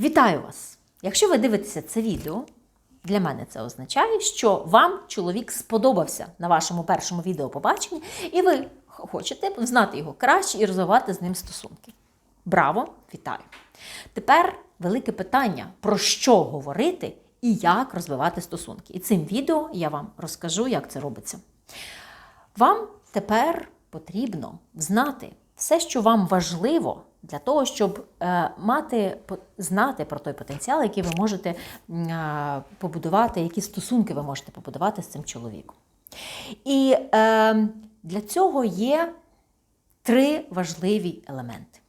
Вітаю вас! Якщо ви дивитеся це відео, для мене це означає, що вам чоловік сподобався на вашому першому відео побаченні, і ви хочете знати його краще і розвивати з ним стосунки. Браво! Вітаю! Тепер велике питання: про що говорити і як розвивати стосунки. І цим відео я вам розкажу, як це робиться. Вам тепер потрібно знати все, що вам важливо для того, щоб е, мати знати про той потенціал, який ви можете е, побудувати, які стосунки ви можете побудувати з цим чоловіком. І е, для цього є три важливі елементи: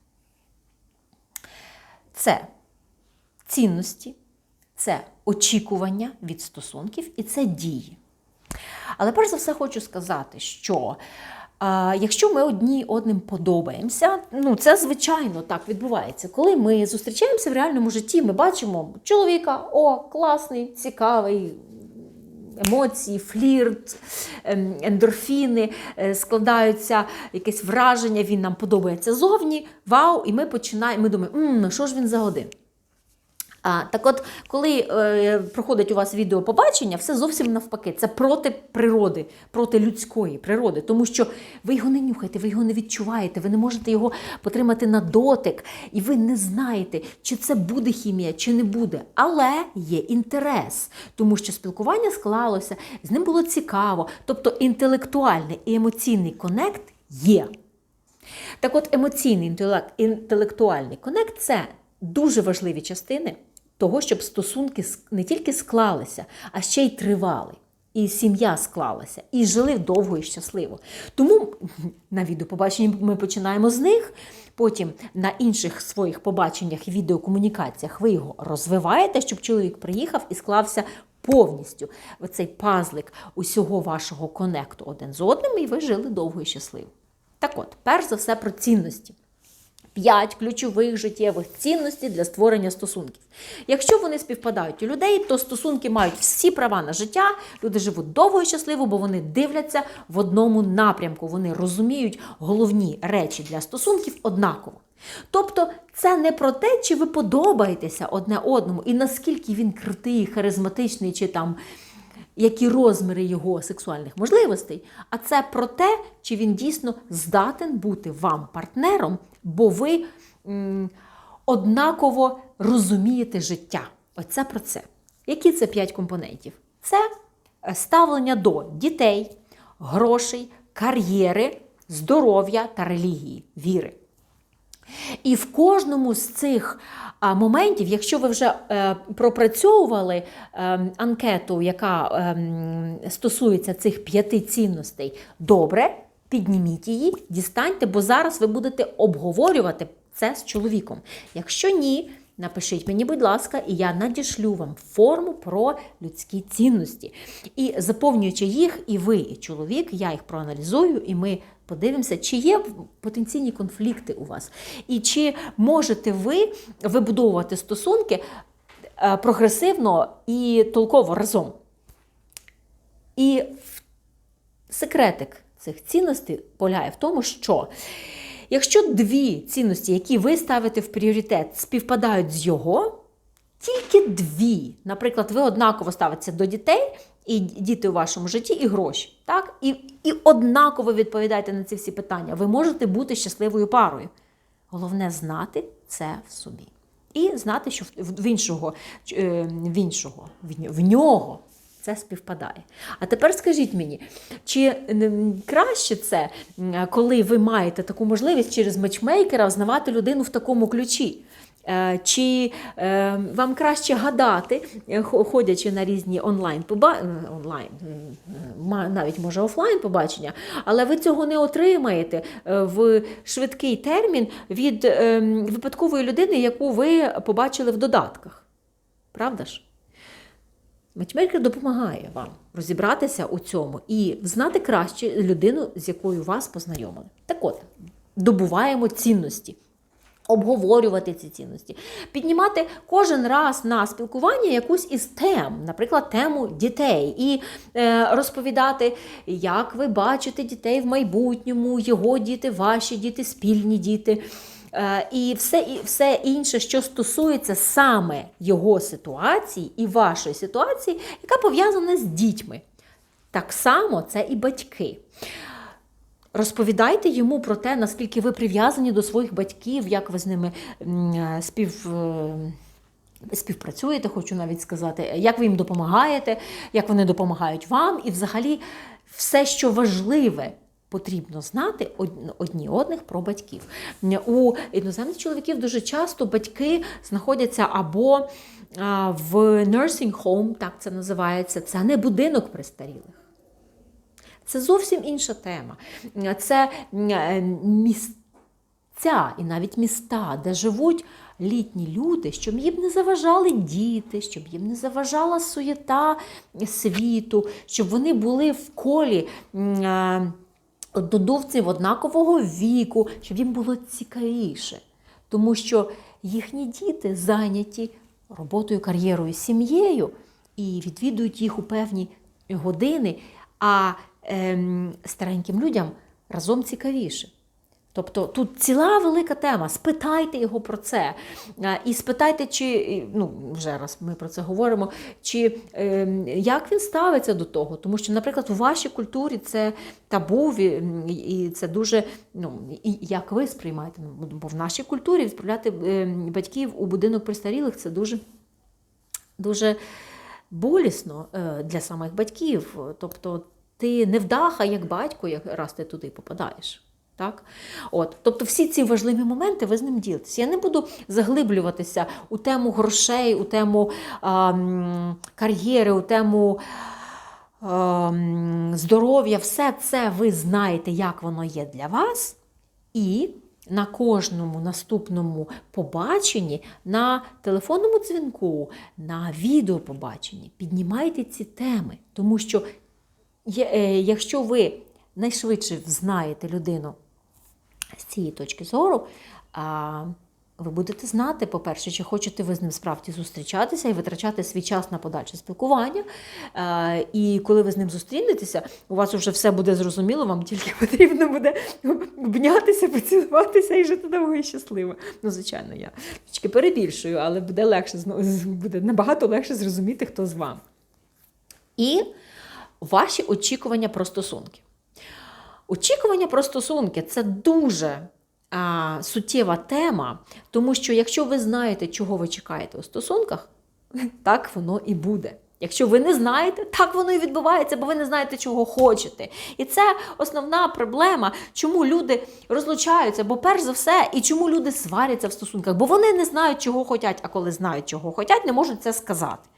це цінності, це очікування від стосунків і це дії. Але перш за все хочу сказати, що якщо ми одні одним подобаємося, ну це звичайно так відбувається. Коли ми зустрічаємося в реальному житті, ми бачимо чоловіка, о, класний, цікавий. Емоції, флірт, ем, ендорфіни, е, складаються якесь враження, він нам подобається зовні. Вау! І ми починаємо, ми думаємо, ну що ж він за один? А, так от, коли е, проходить у вас відео побачення, все зовсім навпаки. Це проти природи, проти людської природи, тому що ви його не нюхаєте, ви його не відчуваєте, ви не можете його потримати на дотик, і ви не знаєте, чи це буде хімія, чи не буде. Але є інтерес, тому що спілкування склалося, з ним було цікаво. Тобто інтелектуальний і емоційний конект є. Так от емоційний інтелект, інтелектуальний конект це дуже важливі частини того, щоб стосунки не тільки склалися, а ще й тривали. І сім'я склалася, і жили довго і щасливо. Тому на відеопобаченні ми починаємо з них. Потім на інших своїх побаченнях і відеокомунікаціях ви його розвиваєте, щоб чоловік приїхав і склався повністю цей пазлик усього вашого конекту один з одним, і ви жили довго і щасливо. Так от, перш за все про цінності. П'ять ключових життєвих цінностей для створення стосунків. Якщо вони співпадають у людей, то стосунки мають всі права на життя. Люди живуть довго і щасливо, бо вони дивляться в одному напрямку. Вони розуміють головні речі для стосунків однаково. Тобто, це не про те, чи ви подобаєтеся одне одному, і наскільки він крутий, харизматичний, чи там які розміри його сексуальних можливостей, а це про те, чи він дійсно здатен бути вам партнером, бо ви м, однаково розумієте життя. Оце про це. Які це п'ять компонентів? Це е, ставлення до дітей, грошей, кар'єри, здоров'я та релігії, віри. І в кожному з цих моментів, якщо ви вже е, пропрацьовували е, анкету, яка е, стосується цих п'яти цінностей, добре, підніміть її, дістаньте, бо зараз ви будете обговорювати це з чоловіком. Якщо ні, Напишіть мені, будь ласка, і я надішлю вам форму про людські цінності. І заповнюючи їх, і ви, і чоловік, я їх проаналізую, і ми подивимося, чи є потенційні конфлікти у вас, і чи можете ви вибудовувати стосунки е, прогресивно і толково разом. І секретик цих цінностей полягає в тому, що якщо дві цінності, які ви ставите в пріоритет, співпадають з його, тільки дві. Наприклад, ви однаково ставитеся до дітей, і діти у вашому житті, і гроші. Так? І, і однаково відповідаєте на ці всі питання. Ви можете бути щасливою парою. Головне знати це в собі. І знати, що в, іншого, е, в іншого, в нього це співпадає. А тепер скажіть мені, чи краще це, коли ви маєте таку можливість через матчмейкера взнавати людину в такому ключі? Е, Чи е, вам краще гадати, е, ходячи на різні онлайн онлайн, навіть може офлайн побачення, але ви цього не отримаєте в швидкий термін від е, випадкової людини, яку ви побачили в додатках. Правда ж? Матчмейкер допомагає вам розібратися у цьому і знати краще людину, з якою вас познайомили. Так от, добуваємо цінності. Обговорювати ці цінності, піднімати кожен раз на спілкування якусь із тем, наприклад, тему дітей, і е, розповідати, як ви бачите дітей в майбутньому, його діти, ваші діти, спільні діти. Е, і все, і все інше, що стосується саме його ситуації і вашої ситуації, яка пов'язана з дітьми. Так само це і батьки. Розповідайте йому про те, наскільки ви прив'язані до своїх батьків, як ви з ними е, спів. е, Співпрацюєте, хочу навіть сказати, як ви їм допомагаєте, як вони допомагають вам, і взагалі все, що важливе, потрібно знати одні одних про батьків. У іноземних чоловіків дуже часто батьки знаходяться або в nursing home, так це називається, це не будинок престарілих. Це зовсім інша тема. Це е, місця і навіть міста, де живуть літні люди, щоб їм не заважали діти, щоб їм не заважала суєта світу, щоб вони були в колі е, однакового віку, щоб їм було цікавіше. Тому що їхні діти зайняті роботою, кар'єрою, сім'єю і відвідують їх у певні години, а ем, стареньким людям разом цікавіше. Тобто тут ціла велика тема. Спитайте його про це. Е, І спитайте, чи ну вже раз ми про це говоримо, чи е, як він ставиться до того. Тому що, наприклад, у вашій культурі це табу, і це дуже, ну і як ви сприймаєте, Ну, бо в нашій культурі відправляти е, батьків у будинок престарілих це дуже дуже болісно е, для самих батьків. Тобто ти не вдаха, як батько, як раз ти туди попадаєш. Так? От. Тобто всі ці важливі моменти ви з ним ділитеся. Я не буду заглиблюватися у тему грошей, у тему а, кар'єри, у тему а, здоров'я. Все це ви знаєте, як воно є для вас. І на кожному наступному побаченні, на телефонному дзвінку, на відеопобаченні піднімайте ці теми. Тому що е, якщо ви найшвидше знаєте людину з цієї точки зору, ви будете знати, по-перше, чи хочете ви з ним справді зустрічатися і витрачати свій час на подальше спілкування. І коли ви з ним зустрінетеся, у вас вже все буде зрозуміло, вам тільки потрібно буде обнятися, поцілуватися і жити довго і щасливо. Ну, звичайно, я трішки перебільшую, але буде легше буде набагато легше зрозуміти, хто з вами. І ваші очікування про стосунки. Очікування про стосунки це дуже а, суттєва тема, тому що якщо ви знаєте, чого ви чекаєте у стосунках, так воно і буде. Якщо ви не знаєте, так воно і відбувається, бо ви не знаєте, чого хочете. І це основна проблема, чому люди розлучаються, бо перш за все, і чому люди сваряться в стосунках, бо вони не знають, чого хочуть, а коли знають, чого хочуть, не можуть це сказати.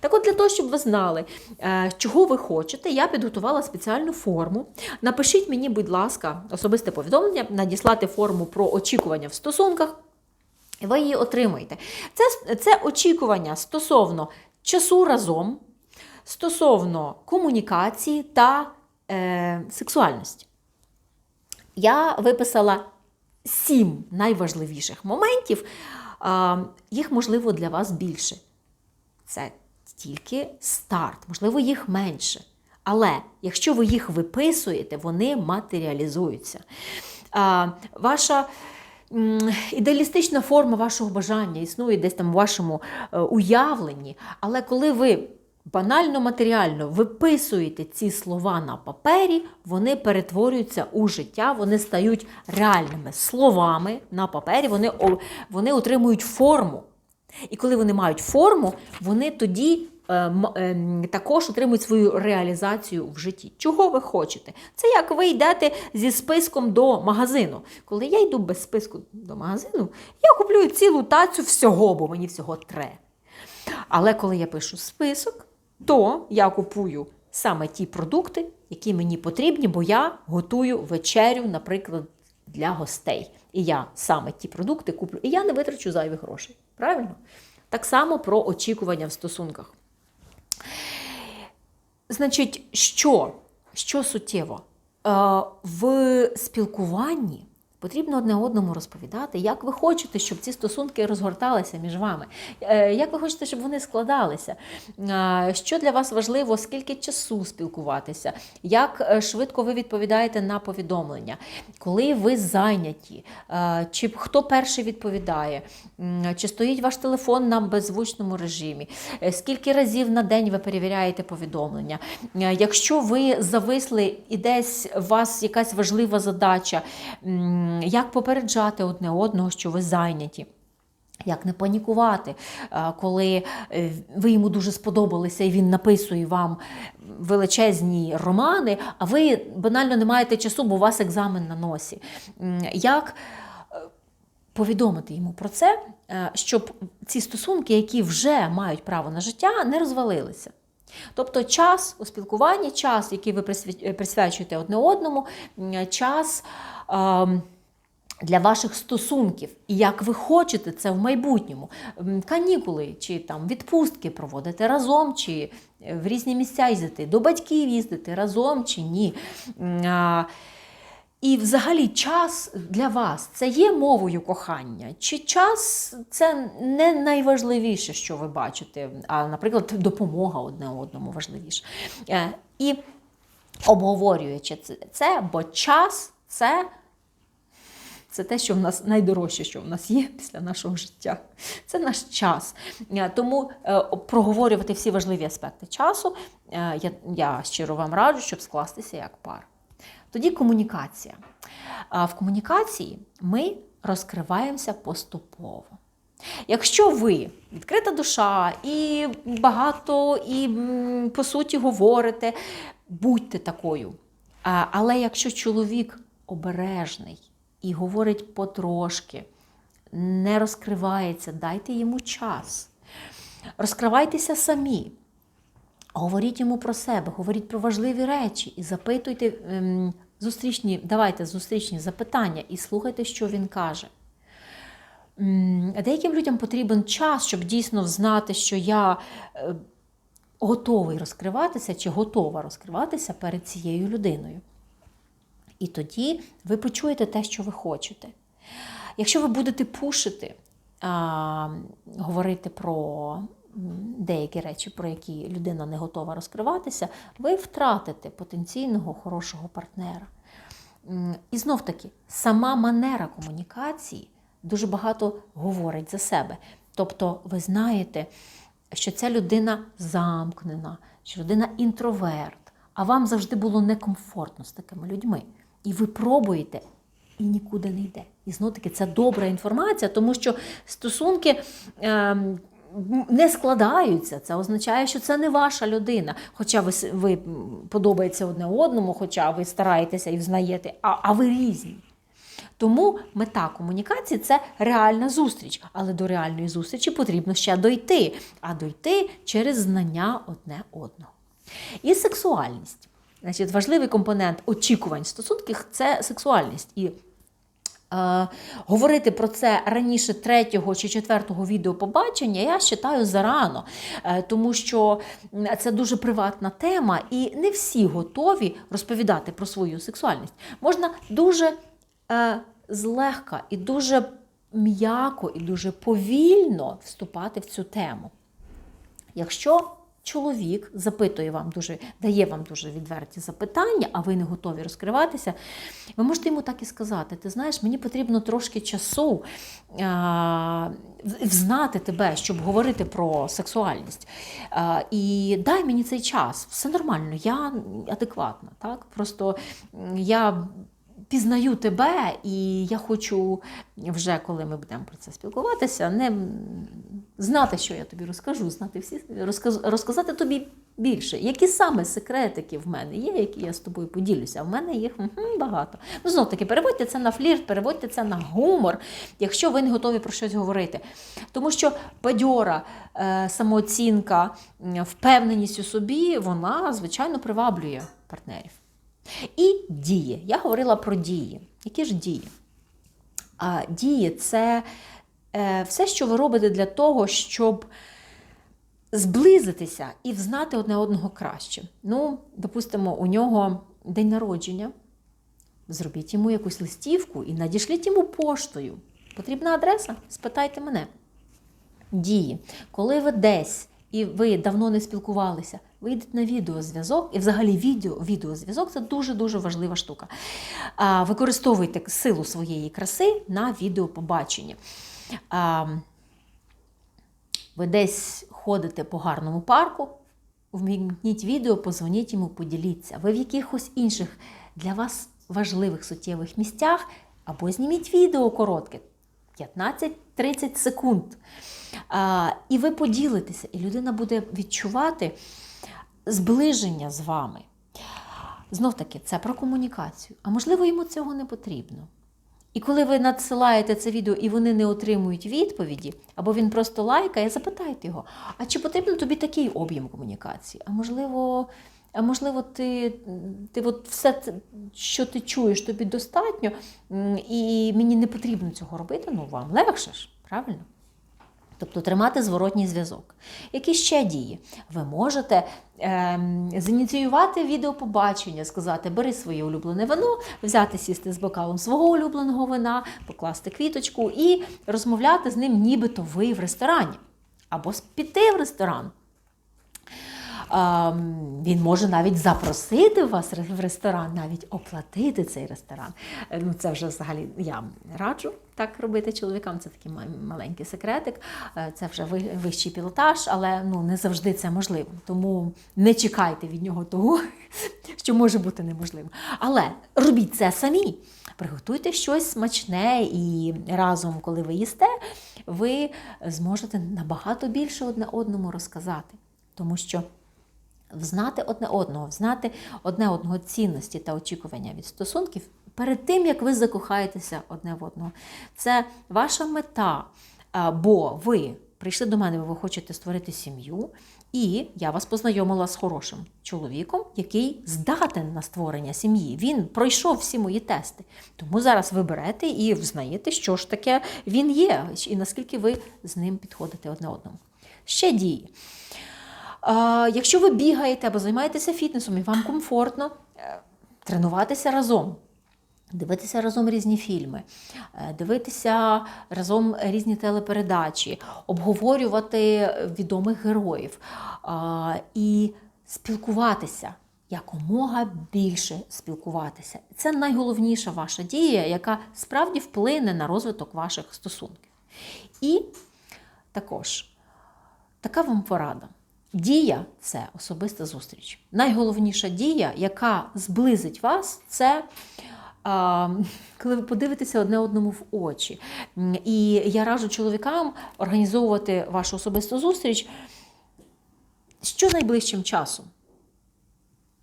Так от для того, щоб ви знали, е, чого ви хочете, я підготувала спеціальну форму. Напишіть мені, будь ласка, особисте повідомлення, надіслати форму про очікування в стосунках. Ви її отримаєте. Це, це очікування стосовно часу разом, стосовно комунікації та е, сексуальності. Я виписала сім найважливіших моментів, їх можливо для вас більше. Це тільки старт, можливо, їх менше. Але якщо ви їх виписуєте, вони матеріалізуються. А, ваша ідеалістична форма вашого бажання існує десь там у вашому е, уявленні, але коли ви банально матеріально виписуєте ці слова на папері, вони перетворюються у життя, вони стають реальними словами на папері, вони, вони отримують форму. І коли вони мають форму, вони тоді е, ем, також отримують свою реалізацію в житті. Чого ви хочете? Це як ви йдете зі списком до магазину. Коли я йду без списку до магазину, я куплю цілу тацю всього, бо мені всього тре. Але коли я пишу список, то я купую саме ті продукти, які мені потрібні, бо я готую вечерю, наприклад, для гостей. І я саме ті продукти куплю, і я не витрачу зайвих грошей. Правильно? Так само про очікування в стосунках. Значить, що? Що суттєво? Е, В спілкуванні Потрібно одне одному розповідати, як ви хочете, щоб ці стосунки розгорталися між вами, е, як ви хочете, щоб вони складалися, Е, що для вас важливо, скільки часу спілкуватися, як е, швидко ви відповідаєте на повідомлення, коли ви зайняті, чи хто перший відповідає, чи стоїть ваш телефон на беззвучному режимі, скільки разів на день ви перевіряєте повідомлення. Якщо ви зависли і десь у вас якась важлива задача, як попереджати одне одного, що ви зайняті. Як не панікувати, е, коли е, ви йому дуже сподобалися, і він написує вам величезні романи, а ви банально не маєте часу, бо у вас екзамен на носі. Як е, повідомити йому про це, е, щоб ці стосунки, які вже мають право на життя, не розвалилися. Тобто час у спілкуванні, час, який ви присвячуєте одне одному, час. ем, для ваших стосунків, і як ви хочете це в майбутньому. Канікули чи там відпустки проводити разом, чи е, в різні місця їздити, до батьків їздити разом чи ні. І взагалі час для вас це є мовою кохання? Чи час це не найважливіше, що ви бачите, а, наприклад, допомога одне одному важливіше. Е, І обговорюючи це- це, бо час це це те, що в нас найдорожче, що в нас є після нашого життя. Це наш час. Е, Тому е, проговорювати всі важливі аспекти часу е, я, я щиро вам раджу, щоб скластися як пар. Тоді комунікація. В комунікації ми розкриваємося поступово. Якщо ви відкрита душа і багато, і по суті говорите, будьте такою. Але якщо чоловік обережний і говорить потрошки, не розкривається, дайте йому час. Розкривайтеся самі. Говоріть йому про себе, говоріть про важливі речі і запитуйте ем, зустрічні, давайте зустрічні запитання і слухайте, що він каже. Деяким людям потрібен час, щоб дійсно знати, що я е, готовий розкриватися чи готова розкриватися перед цією людиною. І тоді ви почуєте те, що ви хочете. Якщо ви будете пушити, а, говорити про деякі речі, про які людина не готова розкриватися, ви втратите потенційного хорошого партнера. І знов таки, сама манера комунікації дуже багато говорить за себе. Тобто, ви знаєте, що ця людина замкнена, що людина інтроверт, а вам завжди було некомфортно з такими людьми. І ви пробуєте і нікуди не йде. І знов таки це добра інформація, тому що стосунки. ем, не складаються, це означає, що це не ваша людина. Хоча ви, ви м, подобаєтеся одне одному, хоча ви стараєтеся і взнаєте, а, а ви різні. Тому мета комунікації це реальна зустріч, але до реальної зустрічі потрібно ще дойти, а дойти через знання одне одного. І сексуальність. Значить, важливий компонент очікувань в стосунках це сексуальність. І Е, говорити про це раніше третього чи четвертого відеопобачення я вважаю зарано, е, тому що це дуже приватна тема, і не всі готові розповідати про свою сексуальність. Можна дуже е, злегка і дуже м'яко, і дуже повільно вступати в цю тему. Якщо чоловік запитує вам дуже, дає вам дуже відверті запитання, а ви не готові розкриватися, ви можете йому так і сказати: ти знаєш, мені потрібно трошки часу а, взнати тебе, щоб говорити про сексуальність. А, і дай мені цей час. Все нормально, я адекватна. Так? Просто я пізнаю тебе, і я хочу вже, коли ми будемо про це спілкуватися, не знати, що я тобі розкажу, знати всі розказ, розказати тобі більше. Які саме секретики в мене є, які я з тобою поділюся. В мене їх багато. Ну, знов таки, переводьте це на флірт, переводьте це на гумор, якщо ви не готові про щось говорити. Тому що бадьора е, самооцінка, впевненість у собі, вона, звичайно, приваблює партнерів. І дії. Я говорила про дії. Які ж дії? А дії це е, все, що ви робите для того, щоб зблизитися і взнати одне одного краще. Ну, допустимо, у нього день народження. зробіть йому якусь листівку і надішліть йому поштою. Потрібна адреса? Спитайте мене. Дії. Коли ви десь і ви давно не спілкувалися, вийдете на відеозв'язок, і взагалі відео, відеозв'язок це дуже-дуже важлива штука. Використовуйте силу своєї краси на відеопобачення. А, ви десь ходите по гарному парку, вмігніть відео, позвоніть йому, поділіться. Ви в якихось інших для вас важливих суттєвих місцях, або зніміть відео коротке, 15-30 секунд. А, і ви поділитеся, і людина буде відчувати зближення з вами. Знов таки, це про комунікацію. А можливо, йому цього не потрібно. І коли ви надсилаєте це відео і вони не отримують відповіді, або він просто лайкає, запитайте його, а чи потрібен тобі такий об'єм комунікації? А можливо, а можливо, ти, ти от все, це, що ти чуєш, тобі достатньо, і мені не потрібно цього робити, ну вам легше ж, правильно? Тобто тримати зворотній зв'язок. Які ще дії? Ви можете е, зініціювати відеопобачення, сказати, бери своє улюблене вино, взяти сісти з бокалом свого улюбленого вина, покласти квіточку і розмовляти з ним, нібито ви в ресторані. Або піти в ресторан. Він може навіть запросити вас в ресторан, навіть оплатити цей ресторан. Е, Ну, це вже взагалі я раджу так робити чоловікам. Це такий маленький секретик. Е, Це вже вищий пілотаж, але ну, не завжди це можливо. Тому не чекайте від нього того, що може бути неможливим. Але робіть це самі. Приготуйте щось смачне, і разом, коли ви їсте, ви зможете набагато більше одне одному розказати. Тому що Взнати одне одного, знати одне одного цінності та очікування від стосунків перед тим, як ви закохаєтеся одне в одного. Це ваша мета. Бо ви прийшли до мене, ви хочете створити сім'ю, і я вас познайомила з хорошим чоловіком, який здатен на створення сім'ї. Він пройшов всі мої тести. Тому зараз ви берете і взнаєте, що ж таке він є, і наскільки ви з ним підходите одне одному. Ще дії. Якщо ви бігаєте або займаєтеся фітнесом і вам комфортно, е, тренуватися разом. Дивитися разом різні фільми, е, дивитися разом різні телепередачі, обговорювати відомих героїв і спілкуватися, якомога більше спілкуватися. Це найголовніша ваша дія, яка справді вплине на розвиток ваших стосунків. І також така вам порада. Дія це особиста зустріч. Найголовніша дія, яка зблизить вас, це а, коли ви подивитеся одне одному в очі. І я раджу чоловікам організовувати вашу особисту зустріч що найближчим часом.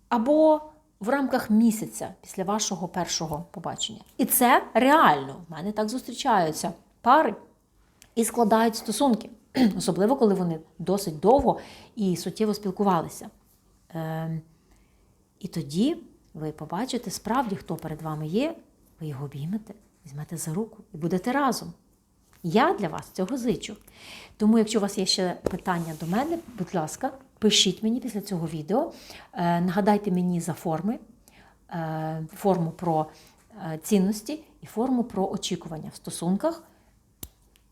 Або в рамках місяця після вашого першого побачення. І це реально. В мене так зустрічаються пари і складають стосунки, особливо коли вони досить довго і суттєво спілкувалися. Ем, І тоді ви побачите справді, хто перед вами є, ви його обіймете, візьмете за руку і будете разом. Я для вас цього зичу. Тому, якщо у вас є ще питання до мене, будь ласка, пишіть мені після цього відео. Е, Нагадайте мені за форми, е, форму про е, цінності і форму про очікування в стосунках.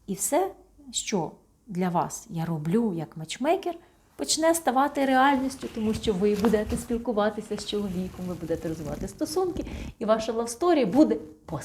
І все, що для вас. Я роблю як матчмейкер, почне ставати реальністю, тому що ви будете спілкуватися з чоловіком, ви будете розвивати стосунки, і ваша лавсторія буде по